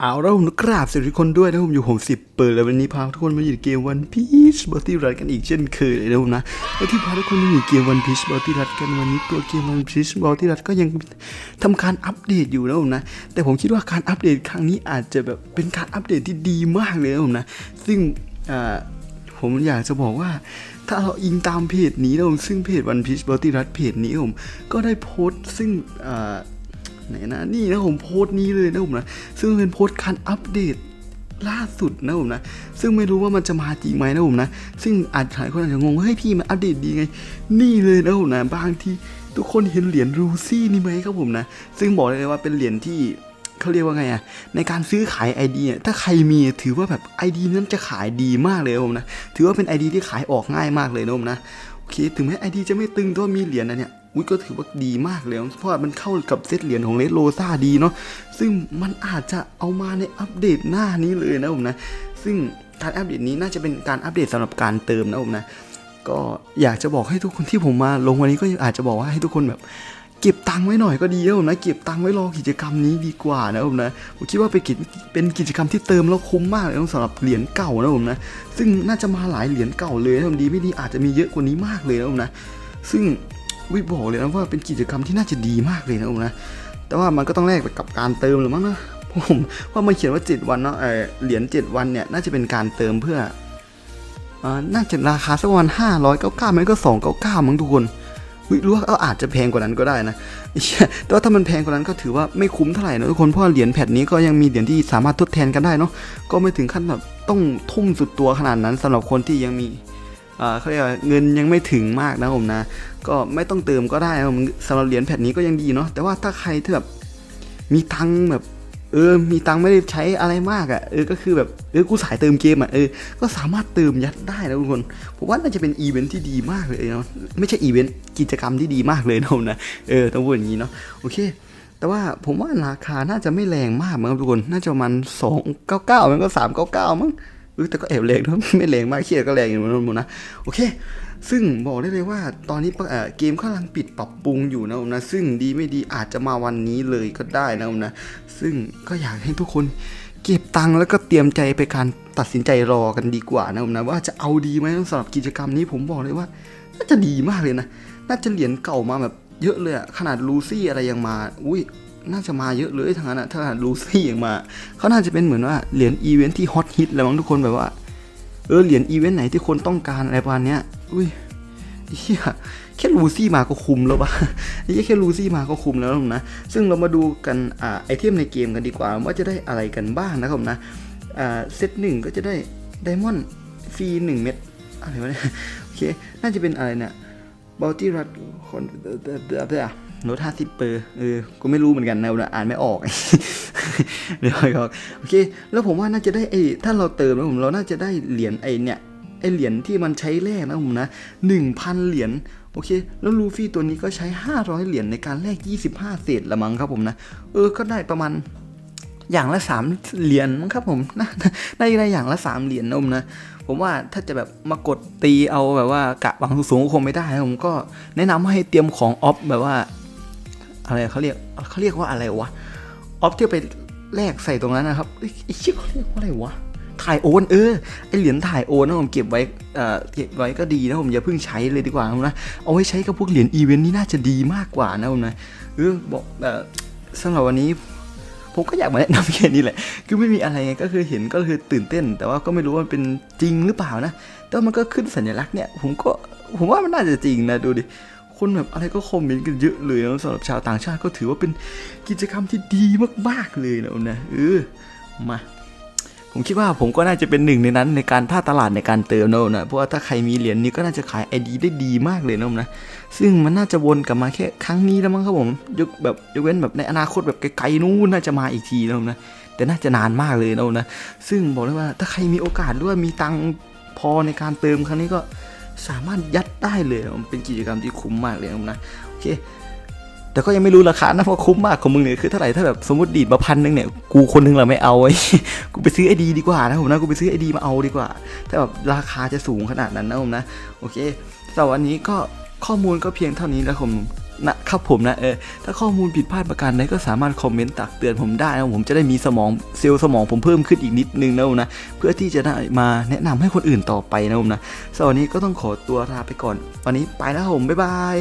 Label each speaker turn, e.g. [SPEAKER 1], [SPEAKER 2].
[SPEAKER 1] เอาแล้วผมกราบสวัสดีทุกคนด้วยนะผมอยู่ผมสิบเปิดแล้ววันนี้พาทุกคนมาอยู่เกมวันพีชบอตี้รัดกันอีกเช่นเคยเลยนะผมนะและที่พาทุกคนมาอยู่เกมวันพีชบอตี้รัดกันวันนี้ตัวเกมวันพีชบอตี้รัดก็ยังทำการอัปเดตอยู่นะผมนะ แต่ผมคิดว่าการอัปเดตครั้งนี้อาจจะแบบเป็นการอัปเดตที่ดีมากเลยนะผมนะ ซึ่งผมอยากจะบอกว่าถ้าเราอิงตามเพจนี้นะผมซึ่งเพจวันพีชบอตี้รัดเพจนี้ผมก็ได้โพสต์ซึ่งอ่า ไหนนะนี่นะผมโพสต์นี้เลยนะผมนะซึ่งเป็นโพสต์การอัปเดตล่าสุดนะผมนะ ซึ่งไม่รู้ว่ามันจะมาจริงไหมนะผมนะ ซึ่งอาจหลายคนอาจจะงงเฮ้ยพี่มันอัปเดตดีไง นี่เลยนะผมนะบางที่ทุกคนเห็นเหรียญรูซี่นี่ไหมครับผมนะ ซึ่งบอกเลยว่าเป็นเหรียญที่เขาเรียกว่าไงอะในการซื้อขาย ID อะถ้าใครมีถือว่าแบบ ID นั้นจะขายดีมากเลยผมนะ ถือว่าเป็น ID ที่ขายออกง่ายมากเลยนะผมนะ โอเค ถึงแม้ ID จะไม่ตึงแต่ว่ามีเหรียญนะเนี่ย อุ้ยก็ถือว่าดีมากเลยนะเพราะว่ามันเข้ากับเซตเหรียญของเลสโลซาดีเนาะซึ่งมันอาจจะเอามาในอัปเดตหน้านี้เลยนะผมนะ ซึ่งการอัปเดตนี้น่าจะเป็นการอัปเดตสำหรับการเติมนะผมนะ ก็อยากจะบอกให้ทุกคนที่ผมมาลงวันนี้ก็อาจจะบอกว่าให้ทุกคนแบบเก็บตังค์ไว้หน่อยก็ดีนะผมนะเก็บตังค์ไว้รอกิจกรรมนี้ดีกว่านะผมนะผมคิดว่าเป็นกิจเป็นกิจกรรมที่เติมแล้วคุ้มมากเลยสำหรับเหรียญเก่านะผมนะซึ่งน่าจะมาหลายเหรียญเก่าเลยนะผมดีไม่ดีอาจจะมีเยอะกว่านี้มากเลยนะผมนะ ซึ่ง วิบอกเลยนะว่าเป็นกิจกรรมที่น่าจะดีมากเลยนะผมนะ แต่ว่ามันก็ต้องแลกไปกับการเติมหรือมั้งนะผมว่ามันเขียนว่า 7 วันเนาะเออเหรียญ7วันเนี่ยน่าจะเป็นการเติมเพื่ออ่าน่าจะราคาสักวันห้าร้อยเก้าเก้ามันก็สองเก้าเก้ามั้งทุกคนอุ๊ยรู้ว่าเอาอาจจะแพงกว่านั้นก็ได้นะแต่ว่าถ้ามันแพงกว่านั้นก็ถือว่าไม่คุ้มเท่าไหร่นะทุกคน เพราะเหรียญแผ่นนี้ก็ยังมีเหรียญที่สามารถทดแทนกันได้เนาะ ก็ไม่ถึงขั้นแบบต้องทุ่มสุดตัวขนาดนั้นสำหรับคนที่ยังมี เขาเรียกว่าเงินยังไม่ถึงมากนะผมนะ ก็ไม่ต้องเติมก็ได้ผมสำหรับเหรียญแผ่นนี้ก็ยังดีเนาะแต่ว่าถ้าใครที่แบบมีตังค์แบบเออ มีตังค์ไม่ได้ใช้อะไรมากอะ่ะ เออ ก็คือแบบ เออ กูสายเติมเกมอะ่ะ เออ ก็สามารถเติมยัดได้นะทุกคน ผมว่าน่าจะเป็นอีเวนท์ที่ดีมากเลยเนาะ ไม่ใช่อีเวนต์กิจกรรมที่ดีมากเลยนะผมนะ เออ ต้องพูดอย่างนี้เนาะ โอเค แต่ว่าผมว่าราคาน่าจะไม่แรงมากมั้งครับทุกคน น่าจะประมาณสองเก้าเก้ามันก็สามเก้าเก้ามั้ง เออแต่ก็แอบแรงนะไม่แรงมากเครียดก็แรงอยู่นะนะโอเค ซึ่งบอกได้เลยว่าตอนนี้เอ่อเกมกำลังปิดปรับปรุงอยู่นะผมนะซึ่งดีไม่ดีอาจจะมาวันนี้เลยก็ได้นะผมนะ ซึ่งก็อยากให้ทุกคนเก็บตังค์แล้วก็เตรียมใจไปการตัดสินใจรอกันดีกว่านะผมนะว่าจะเอาดีไหมสำหรับกิจกรรมนี้ผมบอกเลยว่าน่าจะดีมากเลยนะ น่าจะเหรียญเก่ามาแบบเยอะเลยอะขนาดลูซี่อะไรยังมา อุ้ย น่าจะมาเยอะเลยทั้งนั้นอะถ้าดลูซี่ยังมา เขาน่าจะเป็นเหมือนว่าเหรียญอีเวนท์ที่ฮอตฮิตแล้วมั้งทุกคนแบบว่า เออเหรียญอีเวนต์ไหนที่คนต้องการอะไรประมาณเนี้ย อุ้ยเฮียแค่ลูซี่มาก็คุ้มแล้วปะไอ้เหี้ยแค่ลูซี่มาก็คุ้มแล้วนะผมนะ ซึ่งเรามาดูกันอ่าไอเทมในเกมกันดีกว่า ว่าจะได้อะไรกันบ้างนะครับผมนะอ่าเซตหนึ่งก็จะได้ไดมอนด์ฟรีหนึ่งเม็ดอะไรวะเนี่ยโอเค น่าจะเป็นอะไรเนี่ยบอลตี้รัดคอนเดอะ โน้ตห้าสิบเปอร์เออกูไม่รู้เหมือนกันนะนะอ่านไม่ออกเดี๋ยวก่อนโอเค แล้วผมว่าน่าจะได้ไอ้ถ้าเราเติมนะผมเราน่าจะได้เหรียญไอ้เนี่ยไอ้เหรียญที่มันใช้แลกนะผมนะหนึ่งพันเหรียญโอเค แล้วลูฟี่ตัวนี้ก็ใช้ 500 เหรียญในการแลก 25 เศษละมั้งครับผมนะ เออ ก็ได้ประมาณอย่างละสามเหรียญมั้งครับผมน่าได้ได้อย่างละสามเหรียญนะผมนะ ผมว่าถ้าจะแบบมากดตีเอาแบบว่ากะหวังสูงก็คงไม่ได้ ผมก็แนะนำให้เตรียมของออฟแบบว่า อะไรเขาเรียกเขาเรียกว่าอะไรวะออฟที่ไปแลกใส่ตรงนั้นนะครับไอ้ชื่อเขาเรียกว่าอะไรวะถ่ายโอนเออไอเหรียญถ่ายโอนนะผมเก็บไว้เอ่อเก็บไว้ก็ดีนะผมอย่าเพิ่งใช้เลยดีกว่านะผมนะเอาไว้ใช้กับพวกเหรียญอีเวนต์นี่น่าจะดีมากกว่านะผมนะเออบอกเอ่อสำหรับวันนี้ผมก็อยากมาแนะนำแค่นี้แหละ คือไม่มีอะไรไงก็คือเห็นก็คือตื่นเต้น แต่ว่าก็ไม่รู้ว่ามันเป็นจริงหรือเปล่านะ แต่ว่ามันก็ขึ้นสัญลักษณ์เนี่ย ผมก็ผมว่ามันน่าจะจริงนะดูดิ คนแบบอะไรก็คอมเมนต์กันเยอะเลยนะสำหรับชาวต่างชาติก็ถือว่าเป็นกิจกรรมที่ดีมากๆเลยนะนะเออมาผมคิดว่าผมก็น่าจะเป็นหนึ่งในนั้นในการท่าตลาดในการเติมนะนะเพราะว่าถ้าใครมีเหรียญนี้ก็น่าจะขายไอดีได้ดีมากเลยนะนะซึ่งมันน่าจะวนกลับมาแค่ครั้งนี้แล้วมั้งครับผมยกแบบยกเว้นแบบในอนาคตแบบไกลๆนู้นน่าจะมาอีกทีนะนะแต่น่าจะนานมากเลยนะนะซึ่งบอกเลยว่าถ้าใครมีโอกาสหรือว่ามีตังพอในการเติมครั้งนี้ก็ สามารถยัดได้เลยมันเป็นกิจกรรมที่คุ้มมากเลยนะโอเคแต่ก็ยังไม่รู้ราคานะเพราะคุ้มมากของมึงเนี่ยคือเท่าไหร่ถ้าแบบสมมติดีดมาพันหนึงเนี่ยกูคนหนึงเราไม่เอาไอ้กูไปซื้อไอดีดีกว่านะผมนะกูไปซื้อไอดีมาเอาดีกว่าถ้าแบบราคาจะสูงขนาดนั้นนะผมนะโอเคสำหรับวันนี้ก็ข้อมูลก็เพียงเท่านี้แล้วผม นะครับผมนะเออถ้าข้อมูลผิดพลาดประการใดก็สามารถคอมเมนต์ตักเตือนผมได้นะผมจะได้มีสมองเซลล์สมองผมเพิ่มขึ้นอีกนิดนึงนะผมนะเพื่อที่จะได้มาแนะนำให้คนอื่นต่อไปนะผมนะสำหรับวันนี้ก็ต้องขอตัวลาไปก่อน วันนี้ไปแล้วผมบ๊ายบาย